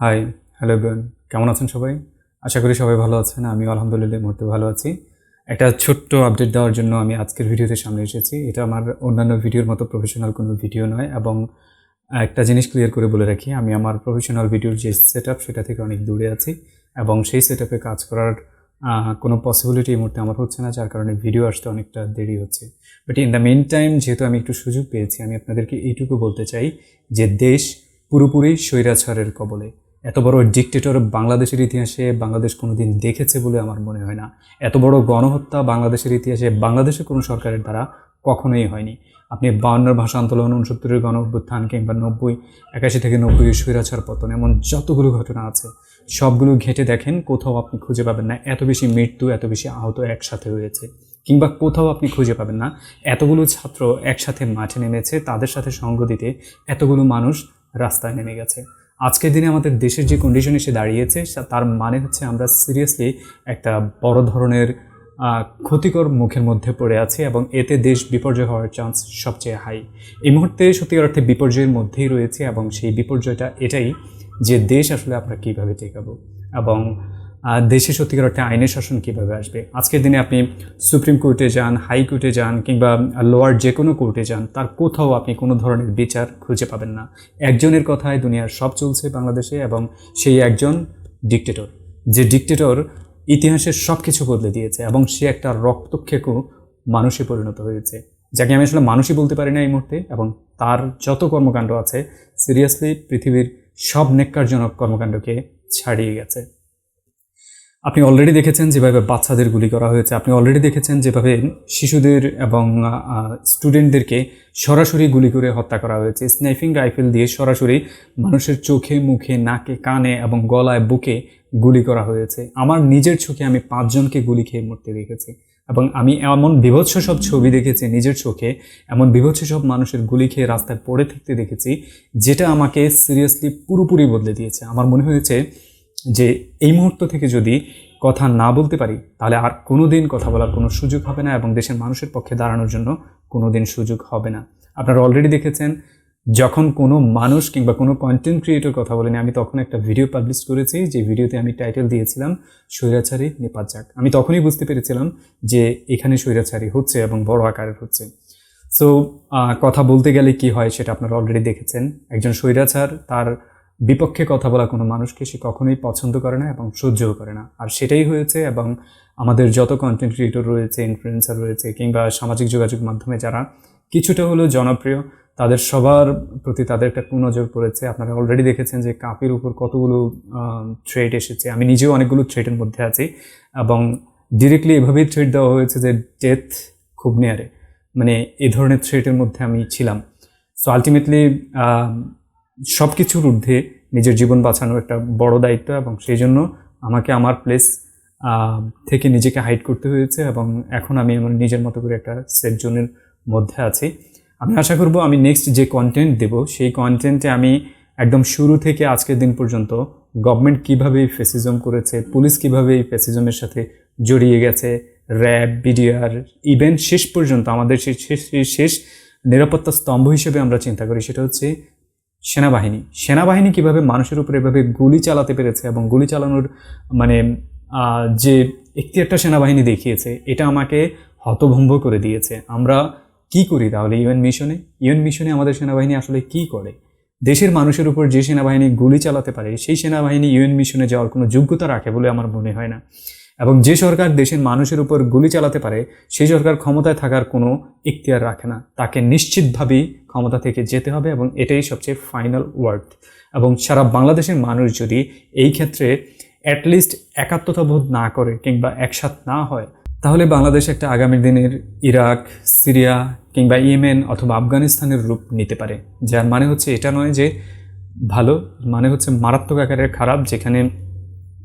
Hi hello বোন কেমন আছেন সবাই? আশা করি সবাই ভালো আছেন। আমি আলহামদুলিল্লাহ মুহূর্তে ভালো আছি। একটা ছোট্ট আপডেট দেওয়ার জন্য আমি আজকের ভিডিওতে সামনে এসেছি। এটা আমার অন্যান্য ভিডিওর মতো প্রফেশনাল কোনো ভিডিও নয় এবং একটা জিনিস ক্লিয়ার করে বলে রাখি, আমি আমার প্রফেশনাল ভিডিওর যে সেট সেটা থেকে অনেক দূরে আছি এবং সেই সেট কাজ করার কোনো পসিবিলিটি এই মুহূর্তে আমার হচ্ছে না, যার কারণে ভিডিও আসতে অনেকটা দেরি হচ্ছে। But in the meantime যেহেতু আমি একটু সুযোগ পেয়েছি, আমি আপনাদেরকে এইটুকু বলতে চাই যে দেশ পুরোপুরি স্বৈরাচারের কবলে। এত বড় ডিকটেটর বাংলাদেশের ইতিহাসে বাংলাদেশ কোনোদিন দেখেছে বলে আমার মনে হয় না। এত বড় গণহত্যা বাংলাদেশের ইতিহাসে বাংলাদেশের কোনো সরকারের দ্বারা কখনোই হয়নি। আপনি বাউন্নর ভাষা আন্দোলন, উনসত্তরের গণ অভ্যুত্থান কিংবা নব্বই, একাশি থেকে নব্বই স্বৈরাচার পতন এমন যতগুলো ঘটনা আছে, সবগুলো ঘেঁটে দেখেন কোথাও আপনি খুঁজে পাবেন না। এত বেশি মৃত্যু, এত বেশি আহত একসাথে হয়েছে কিংবা কোথাও আপনি খুঁজে পাবেন না। এতগুলো ছাত্র একসাথে মাঠে নেমেছে, তাদের সাথে সঙ্গ দিতে এতগুলো মানুষ রাস্তায় নেমে গেছে। আজকের দিনে আমাদের দেশের যে কন্ডিশন এসে দাঁড়িয়েছে তার মানে হচ্ছে আমরা সিরিয়াসলি একটা বড় ধরনের ক্ষতিকর মুখের মধ্যে পড়ে আছে এবং এতে দেশ বিপর্যয় হওয়ার চান্স সবচেয়ে হাই এই মুহূর্তে সত্যিকার অর্থে বিপর্যয়ের মধ্যেই রয়েছে এবং সেই বিপর্যয়টা এটাই যে দেশ আসলে আমরা কীভাবে টেকাবো এবং দেশে সত্যিকার অর্থে আইনের শাসন কীভাবে আসবে? আজকের দিনে আপনি সুপ্রিম কোর্টে যান, হাই কোর্টে যান কিংবা লোয়ার যে কোনো কোর্টে যান, তার কোথাও আপনি কোনো ধরনের বিচার খুঁজে পাবেন না। একজনের কথায় দুনিয়ার সব চলছে বাংলাদেশে এবং সেই একজন ডিকটেটর যে ডিকটেটর ইতিহাসের সব কিছু বদলে দিয়েছে এবং সে একটা রক্তক্ষেকও মানুষে পরিণত হয়েছে। যাকে আমি আসলে মানুষই বলতে পারি না এই মুহূর্তে এবং তার যত কর্মকাণ্ড আছে সিরিয়াসলি পৃথিবীর সব নেককারজনক কর্মকাণ্ডকে ছাড়িয়ে গেছে। আপনি অলরেডি দেখেছেন যেভাবে বাচ্চাদের গুলি করা হয়েছে, আপনি অলরেডি দেখেছেন যেভাবে শিশুদের এবং স্টুডেন্টদেরকে সরাসরি গুলি করে হত্যা করা হয়েছে। স্নাইফিং রাইফেল দিয়ে সরাসরি মানুষের চোখে, মুখে, নাকে, কানে এবং গলায়, বুকে গুলি করা হয়েছে। আমার নিজের চোখে আমি পাঁচজনকে গুলি খেয়ে মরতে দেখেছি এবং আমি এমন বিভৎস সব ছবি দেখেছি নিজের চোখে, এমন বিভৎস সব মানুষের গুলি খেয়ে রাস্তায় পড়ে থাকতে দেখেছি, যেটা আমাকে সিরিয়াসলি পুরোপুরি বদলে দিয়েছে। আমার মনে হয়েছে যে এই মুহূর্ত থেকে যদি কথা না বলতে পারি, তাহলে আর কোনো দিন কথা বলার কোনো সুযোগ হবে না এবং দেশের মানুষের পক্ষে দাঁড়ানোর জন্য কোনো দিন সুযোগ হবে না। আপনারা অলরেডি দেখেছেন, যখন কোনো মানুষ কিংবা কোনো কন্টেন্ট ক্রিয়েটর কথা বলেনি, আমি তখন একটা ভিডিও পাবলিশ করেছি, যে ভিডিওতে আমি টাইটেল দিয়েছিলাম, স্বৈরাচারী নেপাত যাক। আমি তখনই বুঝতে পেরেছিলাম যে এখানে স্বৈরাচারী হচ্ছে এবং বড় আকারের হচ্ছে। সো কথা বলতে গেলে কি হয় সেটা আপনারা অলরেডি দেখেছেন। একজন স্বৈরাচার, তার বিপক্ষে কথা বলা কোনো মানুষকে সে কখনোই পছন্দ করে না এবং সহ্যও করে না। আর সেটাই হয়েছে এবং আমাদের যত কন্টেন্ট ক্রিয়েটর রয়েছে ইনফ্লুয়েন্সার রয়েছে কিংবা সামাজিক যোগাযোগ মাধ্যমে যারা, কিছুটা হলেও জনপ্রিয়, তাদের সবার প্রতি তাদের একটা কুনজর পড়েছে। আপনারা অলরেডি দেখেছেন যে কাপের উপর কতগুলো থ্রেড এসেছে। আমি নিজেও অনেকগুলো থ্রেডের মধ্যে আছি এবং ডিরেক্টলি এভাবেই থ্রেড দেওয়া হয়েছে যে ডেথ খুব নেয়ারে মানে এ ধরনের থ্রেটের মধ্যে আমি ছিলাম। সো আলটিমেটলি সব কিছুর ঊর্ধ্বে নিজের জীবন বাঁচানো একটা বড় দায়িত্ব এবং সেই জন্য আমাকে আমার প্লেস থেকে নিজেকে হাইড করতে হয়েছে এবং এখন আমি আমার নিজের মতো করে একটা সেফ জোনের মধ্যে আছি। আমি আশা করব আমি নেক্সট যে কন্টেন্ট দেব, সেই কন্টেন্টে আমি একদম শুরু থেকে আজকের দিন পর্যন্ত গভর্নমেন্ট কীভাবে ফেসিজম করেছে পুলিশ কীভাবে এই ফেসিজমের সাথে জড়িয়ে গেছে র্যাব বিডিআর ইভেন শেষ পর্যন্ত আমাদের শেষ শেষ নিরাপত্তা স্তম্ভ হিসেবে আমরা চিন্তা করি, সেটা হচ্ছে সেনাবাহিনী। সেনাবাহিনী কীভাবে মানুষের উপর এভাবে গুলি চালাতে পেরেছে এবং গুলি চালানোর মানে যে একটি একটা সেনাবাহিনী দেখিয়েছে, এটা আমাকে হতভম্ব করে দিয়েছে। আমরা কি করি তাহলে ইউএন মিশনে? ইউএন মিশনে আমাদের সেনাবাহিনী আসলে কি করে? দেশের মানুষের উপর যে সেনাবাহিনী গুলি চালাতে পারে, সেই সেনাবাহিনী ইউএন মিশনে যাওয়ার কোনো যোগ্যতা রাখে বলে আমার মনে হয় না। এবং যে সরকার দেশের মানুষের উপর গুলি চালাতে পারে, সেই সরকার ক্ষমতায় থাকার কোনো ইখতিয়ার রাখে না। তাকে নিশ্চিতভাবেই ক্ষমতা থেকে যেতে হবে এবং এটাই সবচেয়ে ফাইনাল ওয়ার্ড এবং সারা বাংলাদেশের মানুষ যদি এই ক্ষেত্রে অ্যাটলিস্ট একাত্মতা বোধ না করে কিংবা একসাথ না হয়, তাহলে বাংলাদেশ একটা আগামী দিনের ইরাক, সিরিয়া কিংবা ইয়েমেন অথবা আফগানিস্তানের রূপ নিতে পারে। যার মানে হচ্ছে এটা নয় যে ভালো মানে হচ্ছে মারাত্মক আকারের খারাপ, যেখানে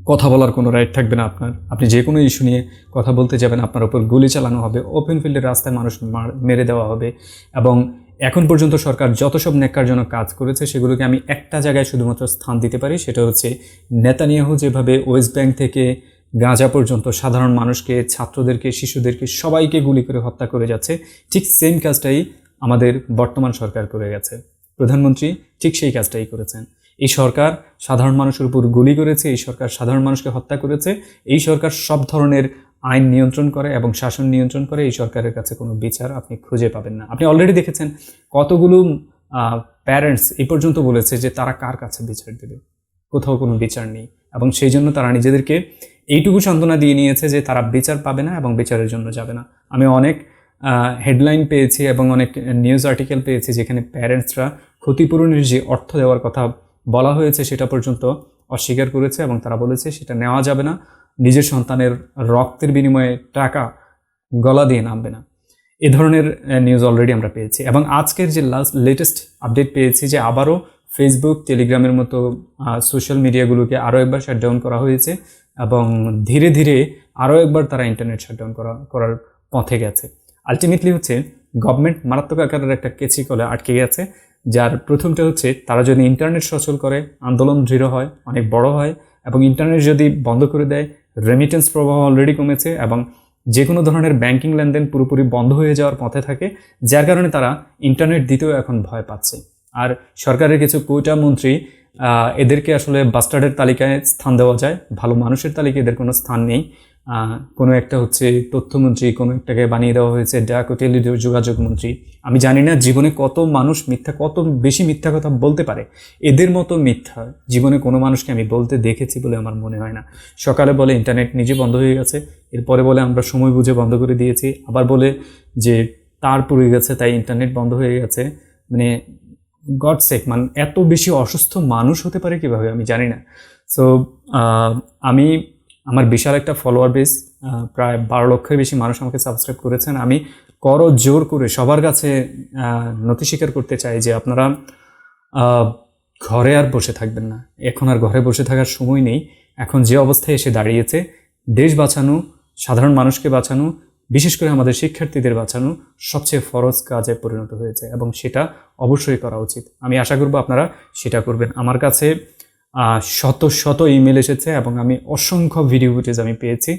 কথা বলার কোনো রাইট থাকবে না আপনার। আপনি যে কোনো ইস্যু নিয়ে কথা বলতে যাবেন, আপনার ওপর গুলি চালানো হবে ওপেন ফিল্ডের রাস্তায় মানুষ মার- দেওয়া হবে এবং এখন পর্যন্ত সরকার যত সব নেককারজনক কাজ করেছে, সেগুলোকে আমি একটা জায়গায় শুধুমাত্র স্থান দিতে পারি, সেটা হচ্ছে নেতানিয়াহু যেভাবে ওয়েস্ট ব্যাংক থেকে গাঁজা পর্যন্ত সাধারণ মানুষকে, ছাত্রদেরকে, শিশুদেরকে সবাইকে গুলি করে হত্যা করে যাচ্ছে, ঠিক সেম কাজটাই আমাদের বর্তমান সরকার করে গেছে। প্রধানমন্ত্রী ঠিক সেই কাজটাই করেছেন। এই সরকার সাধারণ মানুষের উপর গুলি করেছে, এই সরকার সাধারণ মানুষকে হত্যা করেছে, এই সরকার সব ধরনের আইন নিয়ন্ত্রণ করে এবং শাসন নিয়ন্ত্রণ করে, এই সরকারের কাছে কোনো বিচার আপনি খুঁজে পাবেন না। আপনি অলরেডি দেখেছেন কতগুলো প্যারেন্টস এই পর্যন্ত বলেছে যে তারা কার কাছে বিচার দেবে? কোথাও কোনো বিচার নেই। এবং সেই জন্য তারা নিজেদেরকে এইটুকু সান্ত্বনা দিয়ে নিয়েছে যে তারা বিচার পাবে না এবং বিচারের জন্য যাবে না। আমি অনেক হেডলাইন পেয়েছি এবং অনেক নিউজ আর্টিকেল পেয়েছি যেখানে প্যারেন্টসরা ক্ষতিপূরণের যে অর্থ দেওয়ার কথা বলা হয়েছে সেটা পর্যন্ত অস্বীকার করেছে এবং তারা বলেছে সেটা নেওয়া যাবে না। নিজের সন্তানের রক্তের বিনিময়ে টাকা গলা দিয়ে নামবে না। এ ধরনের নিউজ অলরেডি আমরা পেয়েছি। এবং আজকের যে লাস্ট লেটেস্ট আপডেট পেয়েছি যে আবারও ফেসবুক টেলিগ্রামের মতো সোশ্যাল মিডিয়াগুলোকে আরও একবার শাটডাউন করা হয়েছে এবং ধীরে ধীরে আরও একবার তারা ইন্টারনেট শাটডাউন করা, করার পথে গেছে। আলটিমেটলি হচ্ছে গভর্নমেন্ট মারাত্মক আকারের একটা কেচি কলে আটকে গেছে। যার প্রথমটা হচ্ছে, তারা যদি ইন্টারনেট সচল করে, আন্দোলন দৃঢ় হয়, অনেক বড় হয়, এবং ইন্টারনেট যদি বন্ধ করে দেয় রেমিটেন্স প্রবাহ অলরেডি কমেছে, এবং যে কোনো ধরনের ব্যাংকিং লেনদেন পুরোপুরি বন্ধ হয়ে যাওয়ার পথে থাকে, যার কারণে তারা ইন্টারনেট দিতেও এখন ভয় পাচ্ছে। আর সরকারের কিছু কোটা মন্ত্রী এদেরকে আসলে বাস্টার্ডের তালিকায় স্থান দেওয়া যায়, ভালো মানুষের তালিকায় এদের কোনো স্থান নেই। কোনো একটা হচ্ছে তথ্যমন্ত্রী, কোনো একটাকে বানিয়ে দেওয়া হয়েছে ডাক ও টেলি যোগাযোগ মন্ত্রী। আমি জানি না জীবনে কত মানুষ মিথ্যা, কত বেশি মিথ্যা কথা বলতে পারে। এদের মতো মিথ্যা জীবনে কোনো মানুষকে আমি বলতে দেখেছি বলে আমার মনে হয় না। সকালে বলে ইন্টারনেট নিজে বন্ধ হয়ে গেছে, এরপরে বলে আমরা সময় বুঝে বন্ধ করে দিয়েছি, আবার বলে যে তার পুড়ে গেছে, তাই ইন্টারনেট বন্ধ হয়ে গেছে। মানে গড সেক, মান, এত বেশি অসুস্থ মানুষ হতে পারে কীভাবে আমি জানি না। সো আমি আমার বিশাল একটা ফলোয়ার বেস প্রায় বারো লক্ষের বেশি মানুষ আমাকে সাবস্ক্রাইব করেছেন। আমি কর, জোর করে সবার কাছে নথি স্বীকার করতে চাই যে আপনারা ঘরে আর বসে থাকবেন না। এখন আর ঘরে বসে থাকার সময় নেই। এখন যে অবস্থায় এসে দাঁড়িয়েছে, দেশ বাঁচানো, সাধারণ মানুষকে বাঁচানো, বিশেষ করে আমাদের শিক্ষার্থীদের বাঁচানো, সবচেয়ে ফরজ কাজে পরিণত হয়েছে এবং সেটা অবশ্যই করা উচিত। আমি আশা করব আপনারা সেটা করবেন। আমার কাছে শত শত ইমেল এসেছে এবং আমি অসংখ্য ভিডিও ফুটেজ আমি পেয়েছি।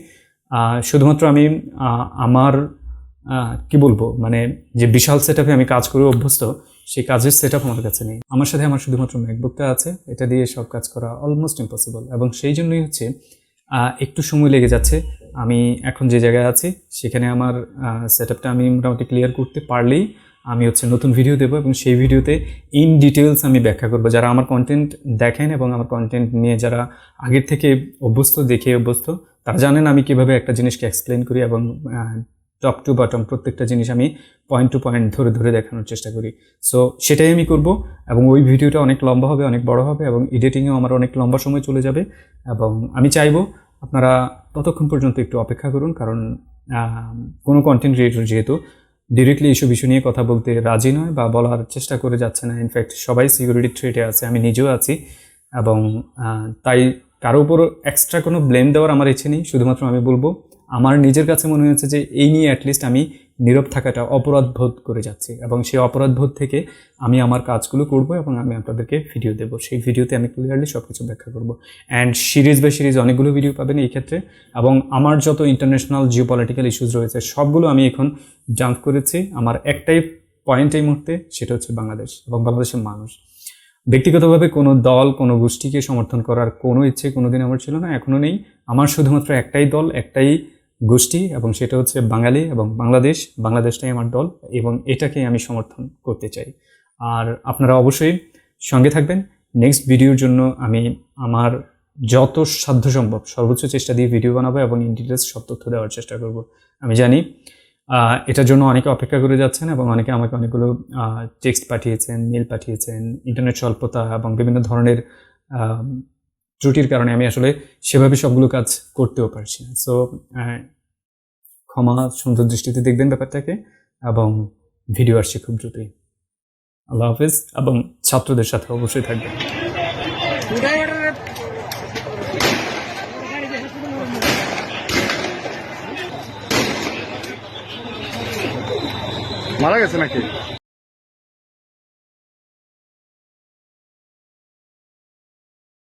শুধুমাত্র আমি আমার কি বলব মানে যে বিশাল সেট আমি কাজ করে অভ্যস্ত, সেই কাজের সেট আমার কাছে নেই। আমার সাথে আমার শুধুমাত্র ম্যাকবুকটা আছে, এটা দিয়ে সব কাজ করা অলমোস্ট ইম্পসিবল এবং সেই জন্যই হচ্ছে একটু সময় লেগে যাচ্ছে। আমি এখন যে জায়গায় আছি, সেখানে আমার সেট আমি মোটামুটি ক্লিয়ার করতে পারলেই আমি হচ্ছে নতুন ভিডিও দেবো এবং সেই ভিডিওতে ইন ডিটেলস আমি ব্যাখ্যা করব। যারা আমার কন্টেন্ট দেখেন এবং আমার কন্টেন্ট নিয়ে যারা আগের থেকে অভ্যস্ত, দেখে অভ্যস্ত, তারা জানেন আমি কীভাবে একটা জিনিসকে এক্সপ্লেন করি এবং টপ টু বটম প্রত্যেকটা জিনিস আমি পয়েন্ট টু পয়েন্ট ধরে ধরে দেখানোর চেষ্টা করি। সো সেটাই আমি করব এবং ওই ভিডিওটা অনেক লম্বা হবে, অনেক বড় হবে এবং এডিটিংয়েও আমার অনেক লম্বা সময় চলে যাবে এবং আমি চাইব আপনারা ততক্ষণ পর্যন্ত একটু অপেক্ষা করুন কারণ কোনো কন্টেন্ট ক্রিয়েটর যেহেতু ডিরেক্টলি ইস্যু বিষয় নিয়ে কথা বলতে রাজি নয় বা বলার চেষ্টা করে যাচ্ছে না। ইনফ্যাক্ট সবাই সিকিউরিটি থ্রেটে আছে, আমি নিজেও আছি। এবং তাই কারও উপর এক্সট্রা কোনো ব্লেম দেওয়ার আমার ইচ্ছে নেই। শুধুমাত্র আমি বলব, আমার নিজের কাছে মনে হয়েছে যে, এই নিয়ে অ্যাটলিস্ট আমি নীরব থাকাটা অপরাধ বোধ করে যাচ্ছে এবং সেই অপরাধ বোধ থেকে আমি আমার কাজগুলো করব এবং আমি আপনাদেরকে ভিডিও দেবো। সেই ভিডিওতে আমি ক্লিয়ারলি সব কিছু ব্যাখ্যা করব। অ্যান্ড সিরিজ বাই সিরিজ অনেকগুলো ভিডিও পাবেন এই ক্ষেত্রে এবং আমার যত ইন্টারন্যাশনাল জিও পলিটিক্যাল ইস্যুস রয়েছে, সবগুলো আমি এখন জাম্প করেছি। আমার একটাই পয়েন্ট এই মুহূর্তে, সেটা হচ্ছে বাংলাদেশ এবং বাংলাদেশের মানুষ। ব্যক্তিগতভাবে কোনো দল, কোনো গোষ্ঠীকে সমর্থন করার কোনো ইচ্ছে কোনো দিন আমার ছিল না এখনও নেই। আমার শুধুমাত্র একটাই দল, একটাই গোষ্ঠী এবং সেটা হচ্ছে বাঙালি এবং বাংলাদেশ। বাংলাদেশটাই আমার দল এবং এটাকেই আমি সমর্থন করতে চাই। আর আপনারা অবশ্যই সঙ্গে থাকবেন। নেক্সট ভিডিওর জন্য আমি আমার যত সাধ্য সম্ভব সর্বোচ্চ চেষ্টা দিয়ে ভিডিও বানাবো এবং ইন ডিটেলস সব তথ্য দেওয়ার চেষ্টা করব। আমি জানি এটার জন্য অনেকে অপেক্ষা করে যাচ্ছেন এবং অনেকে আমাকে অনেকগুলো টেক্সট পাঠিয়েছেন মেল পাঠিয়েছেন ইন্টারনেট স্বল্পতা এবং বিভিন্ন ধরনের ত্রুটির কারণে আমি আসলে সেভাবে সবগুলো কাজ করতেও পারছি না। সো ক্ষমা সুন্দর দৃষ্টিতে দেখবেন ব্যাপারটাকে এবং ভিডিও আসছে খুব দ্রুতই। আল্লাহ হাফিজ। এবং ছাত্রদের সাথে অবশ্যই থাকবেন। মারা গেছে নাকি?